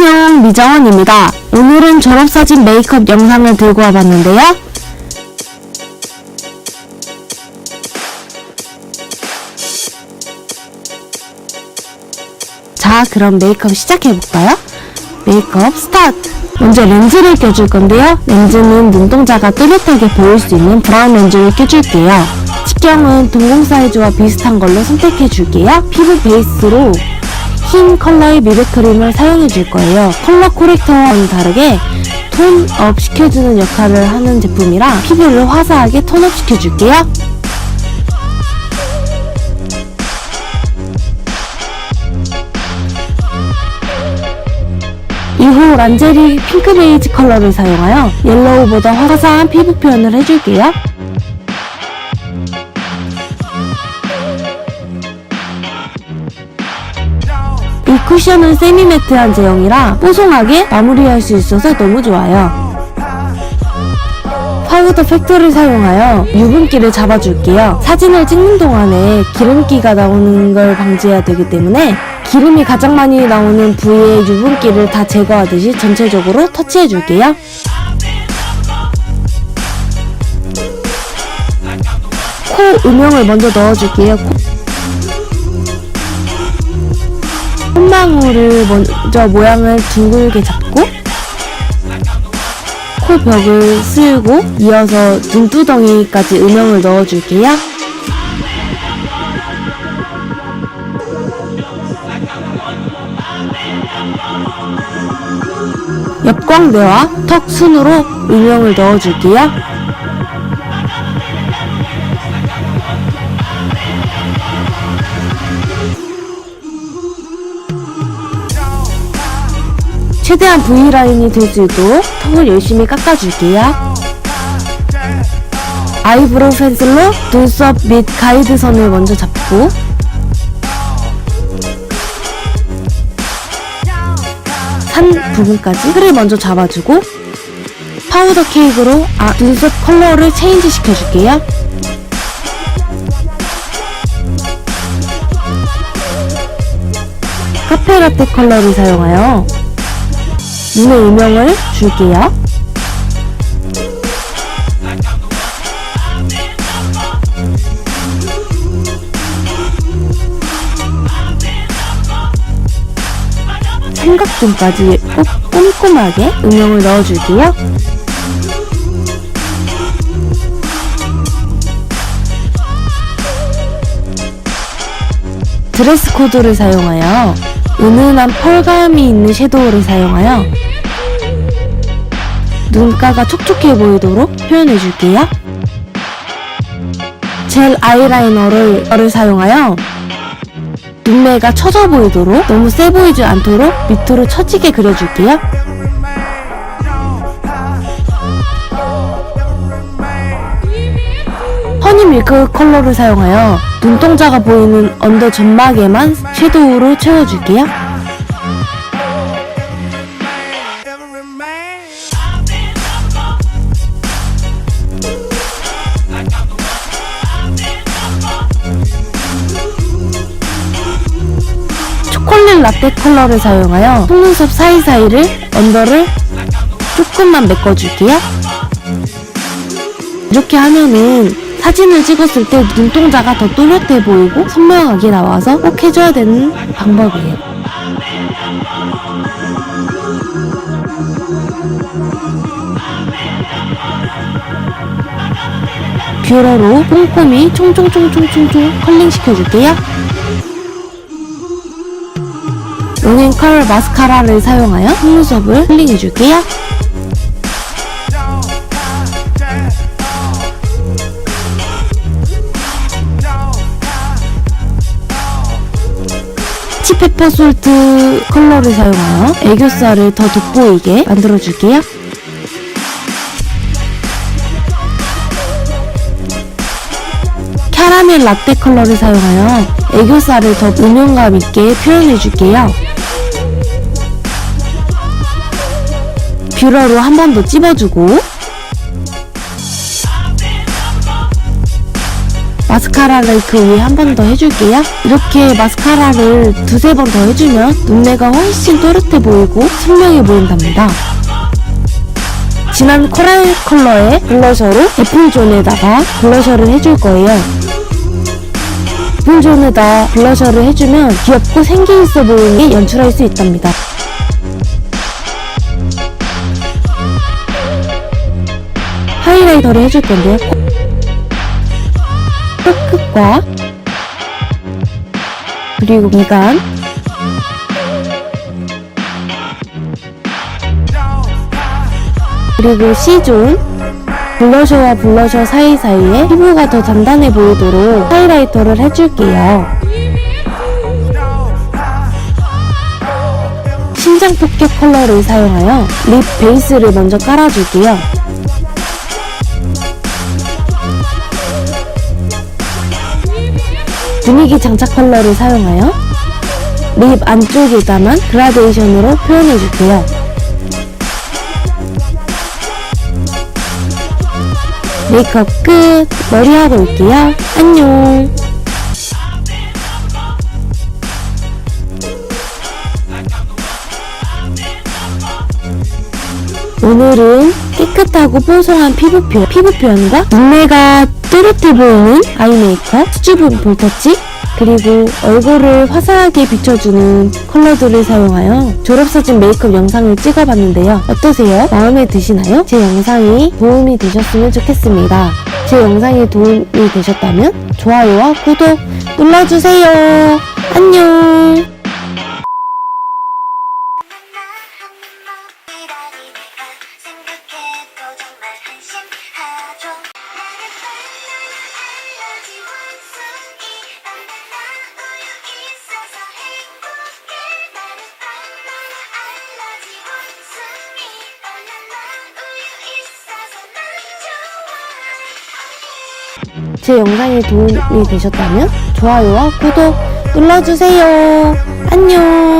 안녕 미정원입니다. 오늘은 졸업사진 메이크업 영상을 들고 와봤는데요. 자 그럼 메이크업 시작해볼까요? 메이크업 스타트! 먼저 렌즈를 껴줄 건데요. 렌즈는 눈동자가 또렷하게 보일 수 있는 브라운 렌즈를 껴줄게요. 직경은 동공 사이즈와 비슷한 걸로 선택해줄게요. 피부 베이스로 흰 컬러의 미백크림을 사용해줄 거예요. 컬러 코렉터와는 다르게 톤업 시켜주는 역할을 하는 제품이라 피부를 화사하게 톤업 시켜줄게요. 이후 란제리 핑크 베이지 컬러를 사용하여 옐로우보다 화사한 피부 표현을 해줄게요. 이 쿠션은 세미매트한 제형이라 뽀송하게 마무리할 수 있어서 너무 좋아요. 파우더 팩터를 사용하여 유분기를 잡아줄게요. 사진을 찍는 동안에 기름기가 나오는 걸 방지해야 되기 때문에 기름이 가장 많이 나오는 부위의 유분기를 다 제거하듯이 전체적으로 터치해줄게요. 코 음영을 먼저 넣어줄게요. 콧망울을 먼저 모양을 둥글게 잡고 코 벽을 쓸고 이어서 눈두덩이까지 음영을 넣어줄게요. 옆광대와 턱 순으로 음영을 넣어줄게요. 최대한 V라인이 될 수 있도록 턱을 열심히 깎아줄게요. 아이브로우 펜슬로 눈썹 및 가이드선을 먼저 잡고 산 부분까지 틀을 먼저 잡아주고 파우더 케이크로 아, 눈썹 컬러를 체인지 시켜줄게요. 카페라떼 컬러를 사용하여 눈의 음영을 줄게요. 삼각존까지 꼭 꼼꼼하게 음영을 넣어줄게요. 드레스 코드를 사용하여 은은한 펄감이 있는 섀도우를 사용하여 눈가가 촉촉해 보이도록 표현해 줄게요. 젤 아이라이너를 를 사용하여 눈매가 처져 보이도록 너무 세 보이지 않도록 밑으로 처지게 그려줄게요. 허니 밀크 컬러를 사용하여 눈동자가 보이는 언더 점막에만 섀도우로 채워줄게요. 초콜릿 라떼 컬러를 사용하여 속눈썹 사이사이를 언더를 조금만 메꿔줄게요. 이렇게 하면은 사진을 찍었을 때 눈동자가 더 또렷해 보이고 선명하게 나와서 꼭 해줘야 되는 방법이에요. 뷰러로 꼼꼼히 총총총총총총 컬링 시켜줄게요. 롱앤컬 마스카라를 사용하여 속눈썹을 컬링해줄게요. 치페퍼 솔트 컬러를 사용하여 애교살을 더 돋보이게 만들어줄게요. 캐러멜 라떼 컬러를 사용하여 애교살을 더 음영감 있게 표현해줄게요. 뷰러로 한 번 더 찝어주고 마스카라를 그 위에 한 번 더 해줄게요. 이렇게 마스카라를 두세 번 더 해주면 눈매가 훨씬 또렷해 보이고 선명해 보인답니다. 진한 코랄 컬러의 블러셔로 애플존에다가 블러셔를 해줄 거예요. 애플존에다 블러셔를 해주면 귀엽고 생기 있어 보이게 연출할 수 있답니다. 하이라이터를 해줄 건데요. 코끝과 그리고 미간 그리고 C존 블러셔와 블러셔 사이사이에 피부가 더 단단해 보이도록 하이라이터를 해줄게요. 신장 폭격 컬러를 사용하여 립 베이스를 먼저 깔아줄게요. 분위기 장착 컬러를 사용하여 립 안쪽에다만 그라데이션으로 표현해줄게요. 메이크업 끝! 머리하고 올게요. 안녕! 오늘은 깨끗하고 뽀송한 피부 표, 피부 표현과 눈매가 또렷해 보이는 아이 메이크업, 수줍은 볼터치, 그리고 얼굴을 화사하게 비춰주는 컬러들을 사용하여 졸업사진 메이크업 영상을 찍어봤는데요. 어떠세요? 마음에 드시나요? 제 영상이 도움이 되셨으면 좋겠습니다. 제 영상이 도움이 되셨다면 좋아요와 구독 눌러주세요. 안녕! 제 영상이 도움이 되셨다면 좋아요와 구독 눌러주세요. 안녕!